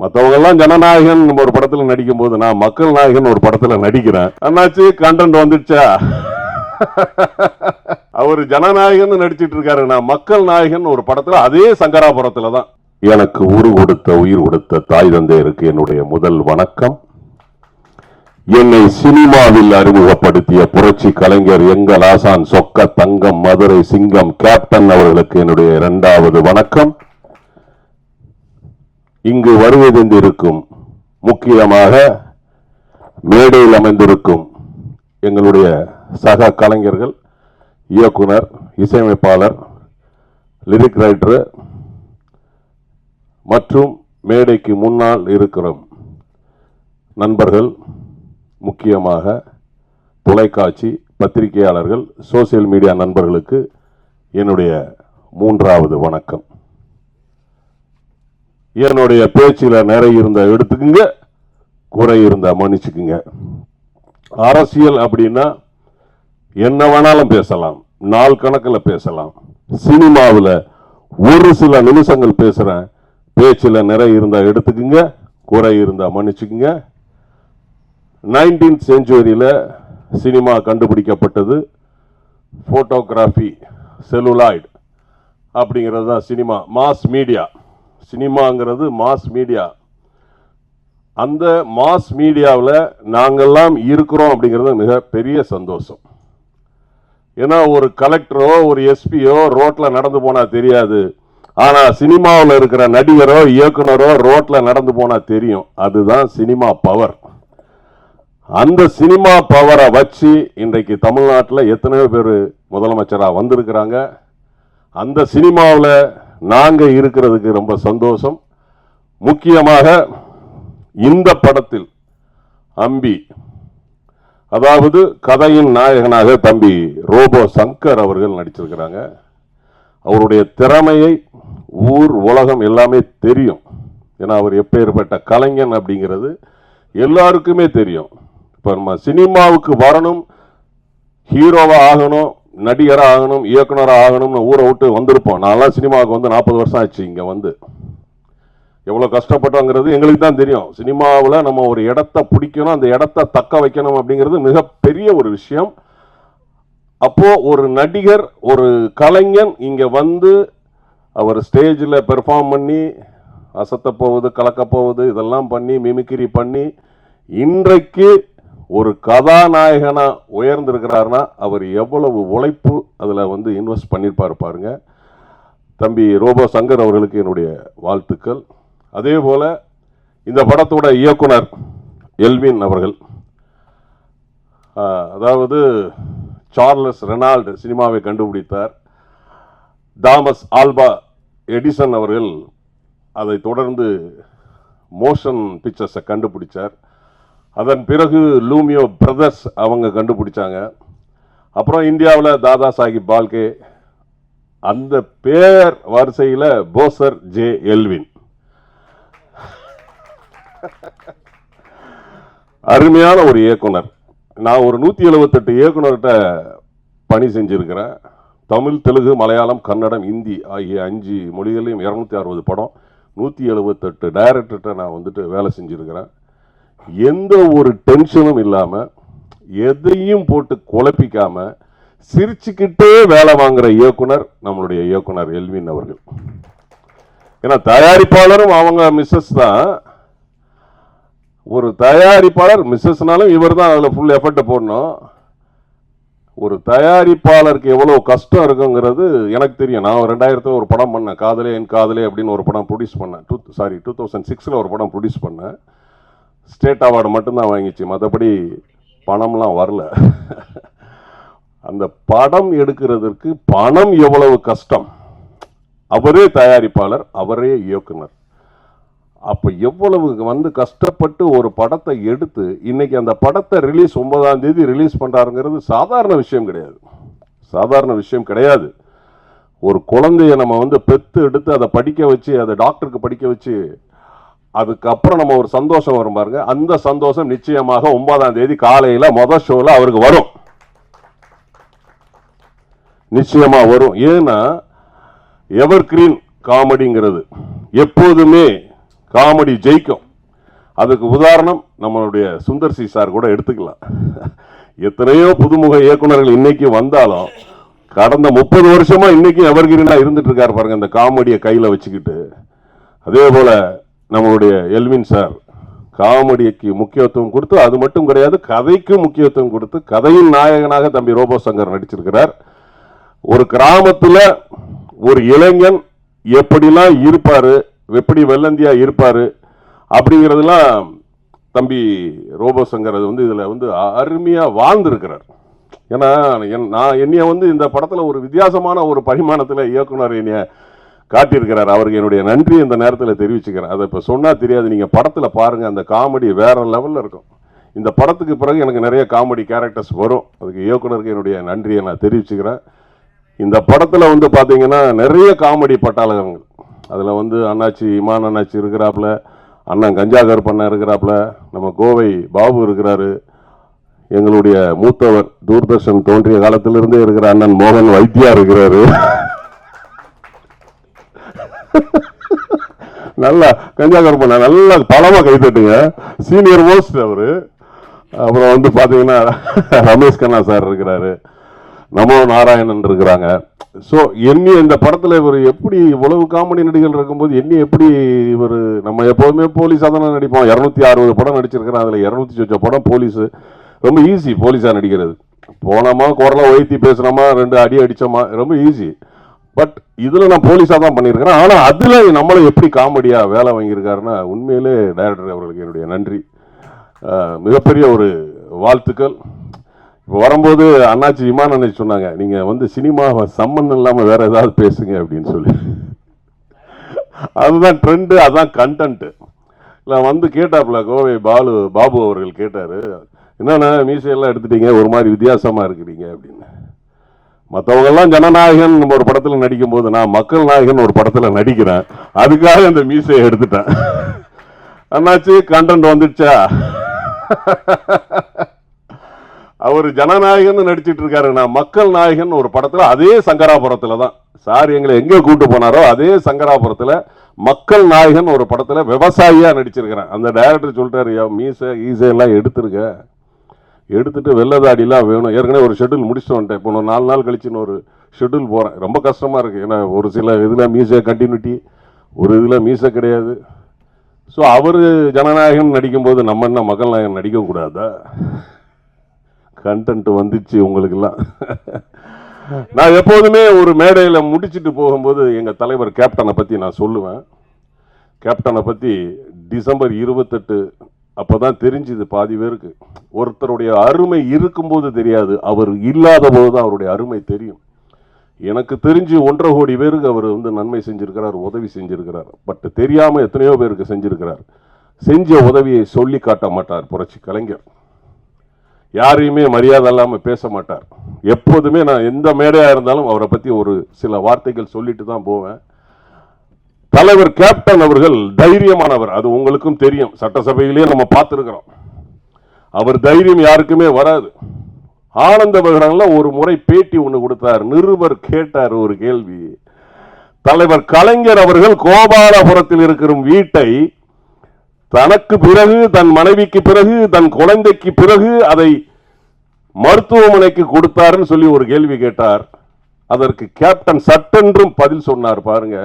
மற்றவங்கெல்லாம் ஜனநாயகன் ஒரு படத்துல நடிக்கும் போது நான் மக்கள் நாயகன் ஒரு படத்துல நடிக்கிறேன். அண்ணாச்சு கண்டென்ட் வந்துடுச்சா? அவர் ஜனநாயகன் நடிச்சிட்டு இருக்காரு. நான் மக்கள் நாயகன் ஒரு படத்துல அதே சங்கராபுரத்துல தான். எனக்கு உரு கொடுத்த உயிர் கொடுத்த தாய் தந்தையருக்கு என்னுடைய முதல் வணக்கம். என்னை சினிமாவில் அறிமுகப்படுத்திய புரட்சி கலைஞர் எங்கள் ஆசான் சொக்க தங்கம் மதுரை சிங்கம் கேப்டன் அவர்களுக்கு என்னுடைய இரண்டாவது வணக்கம். இங்கு வருவதென்றிருக்கும் முக்கியமாக மேடையில் அமைந்திருக்கும் எங்களுடைய சக கலைஞர்கள் இயக்குனர் இசையமைப்பாளர் லிரிக் ரைட்டர் மற்றும் மேடைக்கு முன்னால் இருக்கிற நண்பர்கள் முக்கியமாக தொலைக்காட்சி பத்திரிகையாளர்கள் சோசியல் மீடியா நண்பர்களுக்கு என்னுடைய மூன்றாவது வணக்கம். என்னுடைய பேச்சில் நிறைய இருந்த எடுத்துக்குங்க குறை இருந்த மன்னிச்சுக்குங்க. அரசியல் அப்படின்னா என்ன வேணாலும் பேசலாம் நாள் கணக்கில் பேசலாம். சினிமாவில் ஒரு சில நிமிஷங்கள் பேசுகிறேன் பேச்சில் நிறைய இருந்தால் எடுத்துக்குங்க குறை இருந்தால் மன்னிச்சுக்குங்க. நைன்டீன்த் செஞ்சுவரியில் சினிமா கண்டுபிடிக்கப்பட்டது ஃபோட்டோகிராஃபி செல்லுலாய்டு அப்படிங்கிறது தான் சினிமா மாஸ் மீடியா சினிமாங்கிறது மாஸ் மீடியா அந்த மாஸ் மீடியாவில் நாங்கள்லாம் இருக்கிறோம் அப்படிங்கிறது மிக பெரிய சந்தோஷம். ஏன்னா ஒரு கலெக்டரோ ஒரு எஸ்பியோ ரோட்டில் நடந்து போனால் தெரியாது. ஆனால் சினிமாவில் இருக்கிற நடிகரோ இயக்குனரோ ரோட்டில் நடந்து போனால் தெரியும். அதுதான் சினிமா பவர் அந்த சினிமா பவரை வச்சு இன்றைக்கு தமிழ்நாட்டில் எத்தனையோ பேர் முதலமைச்சராக வந்திருக்கிறாங்க. அந்த சினிமாவில் நாங்கள் இருக்கிறதுக்கு ரொம்ப சந்தோஷம். முக்கியமாக இந்த படத்தில் அம்பி அதாவது கதையின் நாயகனாக தம்பி ரோபோ சங்கர் அவர்கள் நடிச்சிருக்கிறாங்க. அவருடைய திறமையை ஊர் உலகம் எல்லாமே தெரியும். ஏன்னா அவர் எப்பேற்பட்ட கலைஞன் அப்படிங்கிறது எல்லாருக்குமே தெரியும். இப்போ நம்ம சினிமாவுக்கு வரணும் ஹீரோவாக ஆகணும் நடிகராக ஆகணும் இயக்குனராக ஆகணும்னு ஊரை விட்டு வந்திருப்போம். நான்லாம் சினிமாவுக்கு வந்து நாற்பது வருஷம் ஆச்சு இங்கே வந்து. எவ்வளோ கஷ்டப்பட்டோங்கிறது எங்களுக்கு தான் தெரியும். சினிமாவில் நம்ம ஒரு இடத்த பிடிக்கணும் அந்த இடத்த தக்க வைக்கணும் அப்படிங்கிறது மிகப்பெரிய ஒரு விஷயம். அப்போது ஒரு நடிகர் ஒரு கலைஞன் இங்கே வந்து அவர் ஸ்டேஜில் பெர்ஃபார்ம் பண்ணி அசத்த போவது கலக்க போவது இதெல்லாம் பண்ணி மிமிக்கிரி பண்ணி இன்றைக்கு ஒரு கதாநாயகனாக உயர்ந்திருக்கிறாருன்னா அவர் எவ்வளவு உழைப்பு அதில் வந்து இன்வெஸ்ட் பண்ணியிருப்பார் பாருங்க. தம்பி ரோபோ சங்கர் அவர்களுக்கு என்னுடைய வாழ்த்துக்கள். அதே போல் இந்த படத்தோட இயக்குனர் எல்வின் அவர்கள். அதாவது சார்லஸ் ரெனால்டு சினிமாவை கண்டுபிடித்தார். தாமஸ் ஆல்பா எடிசன் அவர்கள் அதை தொடர்ந்து மோஷன் பிக்சர்ஸை கண்டுபிடிச்சார். அதன் பிறகு லூமியோ பிரதர்ஸ் அவங்க கண்டுபிடிச்சாங்க. அப்புறம் இந்தியாவில் தாதா சாஹிப் பால்கே அந்த பேர் வரிசையில் போசர் ஜே எல்வின். அருமையான ஒரு இயக்குனர். நான் ஒரு நூற்றி எழுபத்தெட்டு இயக்குனர்கிட்ட பணி செஞ்சுருக்கிறேன். தமிழ் தெலுங்கு மலையாளம் கன்னடம் இந்தி ஆகிய அஞ்சு மொழிகளையும் இரநூத்தி அறுபது படம் நூற்றி எழுபத்தெட்டு டைரக்டர்கிட்ட நான் வந்துட்டு வேலை செஞ்சுருக்கிறேன். எந்த ஒரு டென்ஷனும் இல்லாமல் எதையும் போட்டு குழப்பிக்காம சிரிச்சுக்கிட்டே வேலை வாங்குற இயக்குனர் நம்மளுடைய இயக்குனர் எல்வின் அவர்கள். ஏன்னா தயாரிப்பாளரும் அவங்க மிஸ்ஸஸ் தான். ஒரு தயாரிப்பாளர் மிஸ்ஸஸ்னாலும் இவர் தான் அதில் ஃபுல் எஃபர்ட்டை போடணும். ஒரு தயாரிப்பாளருக்கு எவ்வளோ கஷ்டம் இருக்குங்கிறது எனக்கு தெரியும். நான் ரெண்டாயிரத்தில் ஒரு படம் பண்ணேன். காதலே என் காதலே அப்படின்னு ஒரு படம் ப்ரொடியூஸ் பண்ணேன். டூ சாரி டூ தௌசண்ட் சிக்ஸில் ஒரு படம் ப்ரொடியூஸ் பண்ணேன். ஸ்டேட் அவார்டு மட்டும்தான் வாங்கிச்சு. மற்றபடி பணம்லாம் வரல. அந்த படம் எடுக்கிறதுக்கு பணம் எவ்வளவு கஷ்டம்? அவரே தயாரிப்பாளர் அவரே இயக்குனர். அப்போ எவ்வளவு வந்து கஷ்டப்பட்டு ஒரு படத்தை எடுத்து இன்னைக்கு அந்த படத்தை ரிலீஸ் ஒன்பதாம் தேதி ரிலீஸ் பண்ணுறாருங்கிறது சாதாரண விஷயம் கிடையாது. சாதாரண விஷயம் கிடையாது. ஒரு குழந்தைய நம்ம வந்து பெத்து எடுத்து அதை படிக்க வச்சு அதை டாக்டருக்கு படிக்க வச்சு அதுக்கப்புறம் நம்ம ஒரு சந்தோஷம் வரும் பாருங்க. அந்த சந்தோஷம் நிச்சயமாக ஒன்பதாம் தேதி காலையில் மொதல் ஷோவில் அவருக்கு வரும். நிச்சயமாக வரும். ஏன்னா எவர் கிரீன் காமெடிங்கிறது எப்போதுமே காமெடி ஜெயிக்கும். அதுக்கு உதாரணம் நம்மளுடைய சுந்தர் சி சார் கூட எடுத்துக்கலாம். எத்தனையோ புதுமுக இயக்குனர்கள் இன்னைக்கு வந்தாலும் கடந்த முப்பது வருஷமா இன்னைக்கும் எவர் கிரீனாக இருந்துட்டு இருக்காரு பாருங்க இந்த காமெடியை கையில் வச்சுக்கிட்டு. அதே போல நம்மளுடைய எல்வின் சார் காமெடிக்கு முக்கியத்துவம் கொடுத்து அது மட்டும் கிடையாது கதைக்கும் முக்கியத்துவம் கொடுத்து கதையின் நாயகனாக தம்பி ரோபோ சங்கர் நடிச்சிருக்கிறார். ஒரு கிராமத்தில் ஒரு இளைஞன் எப்படிலாம் இருப்பார் எப்படி வெள்ளந்தியாக இருப்பார் அப்படிங்கிறதுலாம் தம்பி ரோபோ சங்கர் அது வந்து இதில் வந்து அருமையாக வாழ்ந்திருக்கிறார். ஏன்னா என்- நான் என்னைய வந்து இந்த படத்தில் ஒரு வித்தியாசமான ஒரு பரிமாணத்தில் இயக்குனர் என்னைய காட்டியிருக்கிறார். அவருக்கு என்னுடைய நன்றி இந்த நேரத்தில் தெரிவிச்சுக்கிறேன். அதை இப்போ சொன்னால் தெரியாது. நீங்கள் படத்தில் பாருங்கள் அந்த காமெடி வேற லெவலில் இருக்கும். இந்த படத்துக்கு பிறகு எனக்கு நிறைய காமெடி கேரக்டர்ஸ் வரும். அதுக்கு இயக்குனருக்கு என்னுடைய நன்றியை நான் தெரிவிச்சுக்கிறேன். இந்த படத்தில் வந்து பார்த்தீங்கன்னா நிறைய காமெடி பட்டாளகங்கள். அதில் வந்து அண்ணாச்சி இமான் அண்ணாச்சி இருக்கிறாப்புல அண்ணன் கஞ்சாகர் பண்ண இருக்கிறாப்புல நம்ம கோவை பாபு இருக்கிறாரு. எங்களுடைய மூத்தவர் தூர்தர்ஷன் தோன்றிய காலத்திலிருந்தே இருக்கிற அண்ணன் மோகன் வைத்தியா இருக்கிறாரு. நல்லா கஞ்சா கருப்பண்ண நல்லா பலமாக கை தட்டுங்க சீனியர் மோஸ்ட் அவரு. அப்புறம் வந்து பார்த்தீங்கன்னா ரமேஷ் கண்ணா சார் இருக்கிறாரு. நமோ நாராயணன் இருக்கிறாங்க. ஸோ என்னி இந்த படத்தில் இவர் எப்படி இவ்வளவு காமெடி நடிகர்கள் இருக்கும்போது என்னி எப்படி இவர் நம்ம எப்போதுமே போலீஸாக தானே நடிப்போம். இரநூத்தி அறுபது படம் நடிச்சிருக்கிறேன். அதில் இரநூத்தி சொச்ச படம் போலீஸ் ரொம்ப ஈஸி போலீஸாக நடிக்கிறது. போனோமா குரலாக உயர்த்தி பேசுனோமா ரெண்டு அடி அடித்தோமா ரொம்ப ஈஸி பட் இதில் நான் போலீஸாக தான் பண்ணியிருக்கிறேன் ஆனால் அதில் நம்மளை எப்படி காமெடியாக வேலை வாங்கியிருக்காருன்னா உண்மையிலே டைரக்டர் அவர்களுக்கு என்னுடைய நன்றி. மிகப்பெரிய ஒரு வாழ்த்துக்கள். இப்போ வரும்போது அண்ணாச்சி இமான் அண்ணாச்சி சொன்னாங்க நீங்கள் வந்து சினிமா சம்மந்தம் இல்லாமல் வேறு ஏதாவது பேசுங்க அப்படின்னு சொல்லி. அதுதான் ட்ரெண்டு அதுதான் கண்டென்ட்டு இல்லை வந்து கேட்டாப்புல கோவை பாலு பாபு அவர்கள் கேட்டார் என்னென்ன மீசையெல்லாம் எடுத்துட்டீங்க ஒரு மாதிரி வித்தியாசமாக இருக்கிறீங்க அப்படின்னு. மற்றவங்கெல்லாம் ஜனநாயகன் ஒரு படத்தில் நடிக்கும் போது நான் மக்கள் நாயகன் ஒரு படத்தில் நடிக்கிறேன். அதுக்காக இந்த மீசையை எடுத்துட்டேன். அண்ணாச்சி கண்டென்ட் வந்துடுச்சா? அவர் ஜனநாயகன் நடிச்சிட்டு இருக்காரு. நான் மக்கள் நாயகன் ஒரு படத்தில் அதே சங்கராபுரத்தில் தான். சார் எங்களை எங்கே கூட்டு போனாரோ அதே சங்கராபுரத்தில் மக்கள் நாயகன் ஒரு படத்தில் விவசாயியாக நடிச்சிருக்கிறேன். அந்த டைரக்டர் சொல்லிட்டாரு மீசை ஈசை எல்லாம் எடுத்துருக்க. எடுத்துட்டு வெள்ளதாடிலாம் வேணும். ஏற்கனவே ஒரு ஷெட்யூல் முடிச்சுட்டு வந்துட்டேன். இப்போ நாலு நாள் கழிச்சு ஒரு ஷெட்யூல் போகிறேன் ரொம்ப கஷ்டமாக இருக்குது ஏன்னா ஒரு சில இதில் மீசை கண்டினியூட்டி ஒரு இதில் மீசை கிடையாது. ஸோ அவர் ஜனநாயகன் நடிக்கும்போது நம்ம என்ன மகள் நாயகன் நடிக்கக்கூடாதா? கண்டென்ட் வந்துச்சு உங்களுக்கெல்லாம். நான் எப்போதுமே ஒரு மேடையில் முடிச்சிட்டு போகும்போது எங்கள் தலைவர் கேப்டனை பற்றி நான் சொல்லுவேன். கேப்டனை பற்றி டிசம்பர் இருபத்தெட்டு அப்போ தான் தெரிஞ்சுது பாதி பேருக்கு. ஒருத்தருடைய அருமை இருக்கும்போது தெரியாது. அவர் இல்லாத போது தான் அவருடைய அருமை தெரியும். எனக்கு தெரிஞ்சு ஒன்றரை கோடி பேருக்கு அவர் வந்து நன்மை செஞ்சுருக்கிறார் உதவி செஞ்சுருக்கிறார். பட் தெரியாமல் எத்தனையோ பேருக்கு செஞ்சுருக்கிறார். செஞ்ச உதவியை சொல்லி காட்ட மாட்டார் புரட்சி கலைஞர். யாரையுமே மரியாதை இல்லாமல் பேச மாட்டார். எப்போதுமே நான் எந்த மேடையாக இருந்தாலும் அவரை பற்றி ஒரு சில வார்த்தைகள் சொல்லிட்டு தான் போவேன். தலைவர் கேப்டன் அவர்கள் தைரியமானவர். அது உங்களுக்கும் தெரியும். சட்டசபையிலேயே நம்ம பார்த்துருக்கிறோம். அவர் தைரியம் யாருக்குமே வராது. ஆனந்த விகடன்ல ஒரு முறை பேட்டி ஒன்று கொடுத்தார். நிருபர் கேட்டார் ஒரு கேள்வி. தலைவர் கலைஞர் அவர்கள் கோபாலபுரத்தில் இருக்கிற வீட்டை தனக்கு பிறகு தன் மனைவிக்கு பிறகு தன் குழந்தைக்கு பிறகு அதை மருத்துவமனைக்கு கொடுத்தாருன்னு சொல்லி ஒரு கேள்வி கேட்டார். அதற்கு கேப்டன் சட்டென்றும் பதில் சொன்னார் பாருங்க.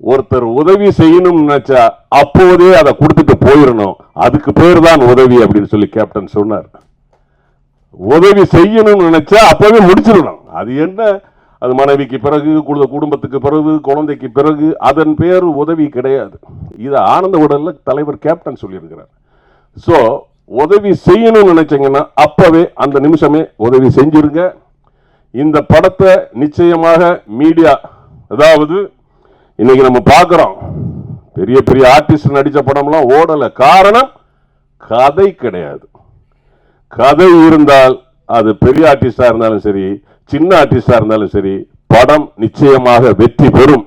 ஒருத்தர் உதவி செய்யணும்னு நினைச்சா அப்போதே அதை கொடுத்துட்டு போயிடணும். அதுக்கு பேர் தான் உதவி அப்படின்னு சொல்லி கேப்டன் சொன்னார். உதவி செய்யணும்னு நினைச்சா அப்பவே முடிச்சிடணும். அது என்ன? அது மனைவிக்கு பிறகு குடும்பத்துக்கு பிறகு குழந்தைக்கு பிறகு அதன் பேர் உதவி கிடையாது. இது ஆனந்த உடல்ல தலைவர் கேப்டன் சொல்லியிருக்கிறார். ஸோ உதவி செய்யணும்னு நினைச்சீங்கன்னா அப்பவே அந்த நிமிஷமே உதவி செஞ்சிருங்க. இந்த படத்தை நிச்சயமாக மீடியா அதாவது இன்னைக்கு நம்ம பார்க்குறோம். பெரிய பெரிய ஆர்டிஸ்ட் நடித்த படம்லாம் ஓடலை. காரணம் கதை கிடையாது. கதை இருந்தால் அது பெரிய ஆர்டிஸ்டாக இருந்தாலும் சரி சின்ன ஆர்டிஸ்டாக இருந்தாலும் சரி படம் நிச்சயமாக வெற்றி பெறும்.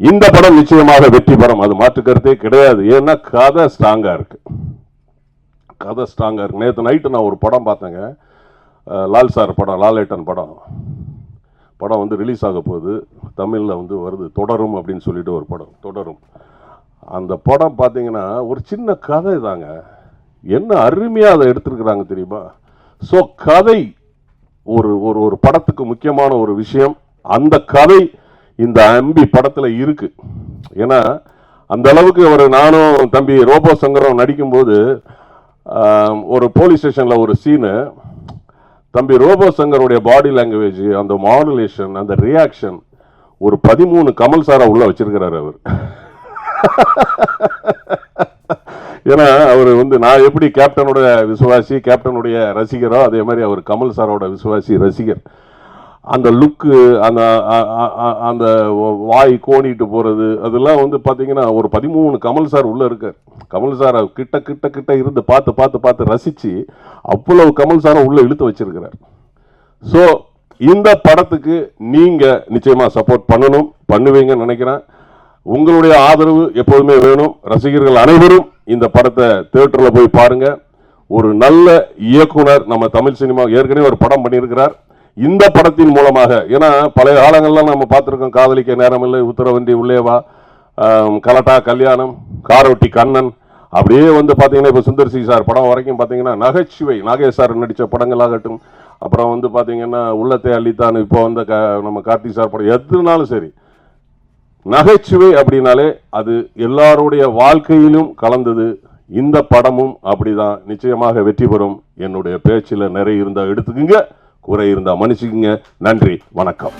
இந்த படம் நிச்சயமாக வெற்றி பெறும். அது மாற்று கருத்தே கிடையாது. ஏன்னா கதை ஸ்ட்ராங்காக இருக்கு. கதை ஸ்ட்ராங்காக இருக்கு. நேற்று நைட்டு நான் ஒரு படம் பார்த்தேங்க. லால் சார் படம் லாலேட்டன் படம். படம் வந்து ரிலீஸ் ஆக போகுது. தமிழில் வந்து வருது தொடரும் அப்படின்னு சொல்லிட்டு ஒரு படம் தொடரும். அந்த படம் பார்த்தீங்கன்னா ஒரு சின்ன கதை தாங்க. என்ன அருமையாக அதை எடுத்திருக்கிறாங்க தெரியுமா? ஸோ கதை ஒரு ஒரு ஒரு படத்துக்கு முக்கியமான ஒரு விஷயம். அந்த கதை இந்த அம்பி படத்தில் இருக்குது ஏன்னா அந்த அளவுக்கு ஒரு நானும் தம்பி ரோபோ சங்கரம் நடிக்கும்போது ஒரு போலீஸ் ஸ்டேஷனில் ஒரு சீனு தம்பி ரோபோ சங்கருடைய பாடி லாங்குவேஜ் அந்த மாடுலேஷன் அந்த ரியாக்ஷன் ஒரு பதிமூணு கமல் சாரா உள்ள வச்சிருக்கிறாரு அவர். ஏன்னா அவர் வந்து நான் எப்படி கேப்டனோட விசுவாசி கேப்டனுடைய ரசிகரோ அதே மாதிரி அவர் கமல் சாரோட விசுவாசி ரசிகர். அந்த லுக்கு அந்த அந்த வாய் கோணிட்டு போகிறது அதெல்லாம் வந்து பார்த்தீங்கன்னா ஒரு பதிமூணு கமல் சார் உள்ளே இருக்கார். கமல் சாரை கிட்ட கிட்ட கிட்ட இருந்து பார்த்து பார்த்து பார்த்து ரசித்து அவ்வளவு கமல் சாரை உள்ளே இழுத்து வச்சிருக்கிறார். ஸோ இந்த படத்துக்கு நீங்கள் நிச்சயமாக சப்போர்ட் பண்ணணும் பண்ணுவீங்கன்னு நினைக்கிறேன். உங்களுடைய ஆதரவு எப்போதுமே வேணும். ரசிகர்கள் அனைவரும் இந்த படத்தை தேட்டரில் போய் பாருங்கள் ஒரு நல்ல இயக்குனர் நம்ம தமிழ் சினிமா ஏற்கனவே ஒரு படம் பண்ணியிருக்கிறார். இந்த படத்தின் மூலமாக ஏன்னா பழைய காலங்கள்லாம் நம்ம பார்த்துருக்கோம் காதலிக்க நேரமில்லை உத்தரவண்டி உள்ளேவா கலட்டா கல்யாணம் காரோட்டி கண்ணன் அப்படியே வந்து பார்த்தீங்கன்னா இப்போ சுந்தர் சி சார் படம் வரைக்கும் பார்த்தீங்கன்னா நகைச்சுவை நாகேஷ் சார் நடித்த படங்களாகட்டும் அப்புறம் வந்து பார்த்தீங்கன்னா உள்ளத்தை அள்ளித்தான் இப்போ வந்து க நம்ம கார்த்தி சார் படம் எதுனாலும் சரி. நகைச்சுவை அப்படின்னாலே அது எல்லாருடைய வாழ்க்கையிலும் கலந்தது. இந்த படமும் அப்படிதான். நிச்சயமாக வெற்றி பெறும். என்னுடைய பேச்சில் நிறைய இருந்தால் எடுத்துக்குங்க. குறை இருந்தால் மன்னிச்சுக்குங்க. நன்றி வணக்கம்.